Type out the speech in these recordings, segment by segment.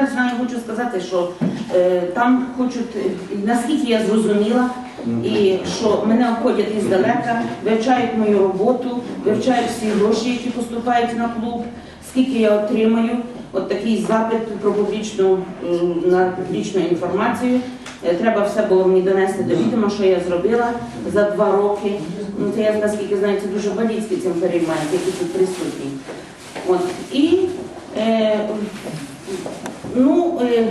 я знаю, хочу сказати, що е, там хочуть, е, наскільки я зрозуміла, і що мене обходять іздалека, вивчають мою роботу, вивчають всі гроші, які поступають на клуб, скільки я отримаю. От такий запит про публічну на публічну інформацію. Е, Треба все було мені донести до відома, що я зробила за два роки. Ну, це я наскільки знаю, це дуже Баліцький цим переймається, який тут присутній. От. І е, ну, е,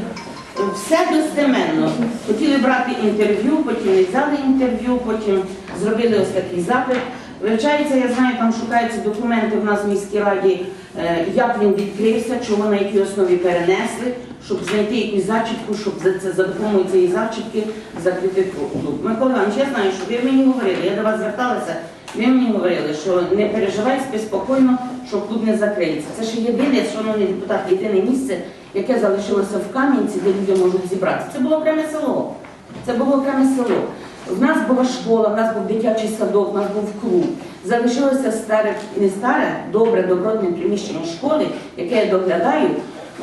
все достеменно. Хотіли брати інтерв'ю, потім не взяли інтерв'ю, потім зробили ось такий запит. Вивчається, я знаю, там шукаються документи в нас в міській раді, е, як він відкрився, чого на якій основі перенесли, щоб знайти якусь зачіпку, щоб за це за допомогою цієї зачіпки закрити клуб. Микола Іванович, я знаю, що ви мені говорили, я до вас зверталася, ви мені говорили, що не переживай, спи спокійно, що клуб не закриється. Це ще єдине, шановні депутати, єдине місце, яке залишилося в Кам'янці, де люди можуть зібратися. Це було окреме село. Це було окреме село. В нас була школа, в нас був дитячий садок, в нас був клуб. Залишилося старе, не старе, добре, добротне приміщення школи, яке я доглядаю,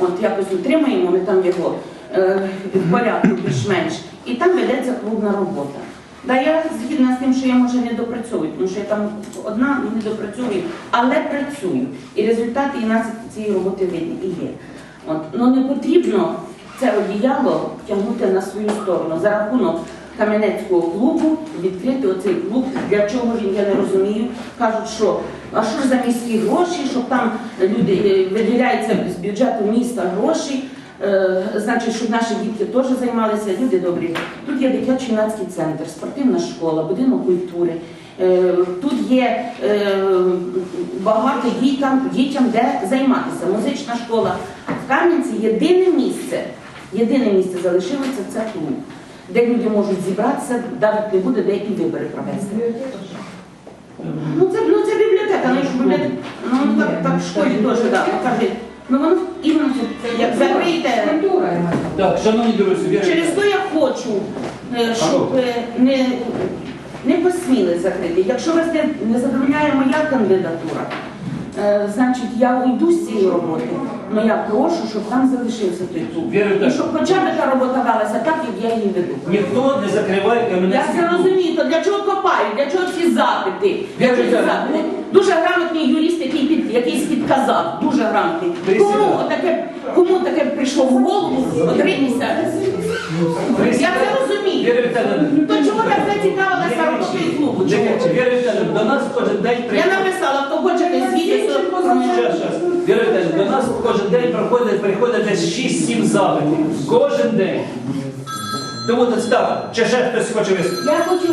от якось утримуємо, ми там його е, в порядку більш-менш. І там ведеться клубна робота. Да, я згідна з тим, що я може не допрацьовую, тому що я там одна не допрацьовую, але працюю. І результати і наслідки цієї роботи видні і є. От. Ну не потрібно це одіяло тягнути на свою сторону за рахунок Кам'янецького клубу, відкрити оцей клуб. Для чого він, я не розумію. Кажуть, що а що ж за міські гроші, щоб там люди е, виділяються з бюджету міста гроші. Е, Значить, щоб наші дітки теж займалися, люди добрі. Тут є дитячий юнацький центр, спортивна школа, будинок культури. Е, Тут є е, багато дітям, дітям, де займатися. Музична школа. В Кам'янці єдине місце, єдине місце залишилося це клуб, де люди можуть зібратися, навіть не буде деякі вибори провести. Ну це, ну, це бібліотека, ну, бібліотека. Ну так, так в школі теж, да, покажи. Ну воно як закрите. Так, шановні друзі, Віра Через то я хочу, е, щоб е, не, не посміли закрити. Якщо вас не, не задовольняє моя кандидатура, е, значить я уйду з цієї роботи. але я прошу, щоб там залишився той клуб. Віра І Віталіївна. щоб хоча б та робота велася так, як я її веду. ніхто не закриває Я Кам'янецький це клуб. розумію, то для чого копають, для чого ці запити? Для чого ці запити? Дуже грамотний юрист, який якийсь підказав, дуже грамотний. Кому таке, кому таке прийшло в голову одритися? Я це розумію. Віра То чого так зацікавилася роботою клубу? Віра Віталіївна, до нас кожен день Я приходить. написала, хто хоче не звідти, Щас, щас. Віра Віталіївна, до нас кожен день приходить, приходить десь 6-7 запитів. Кожен день. Тому так, чи ще хтось хоче виступити? я хочу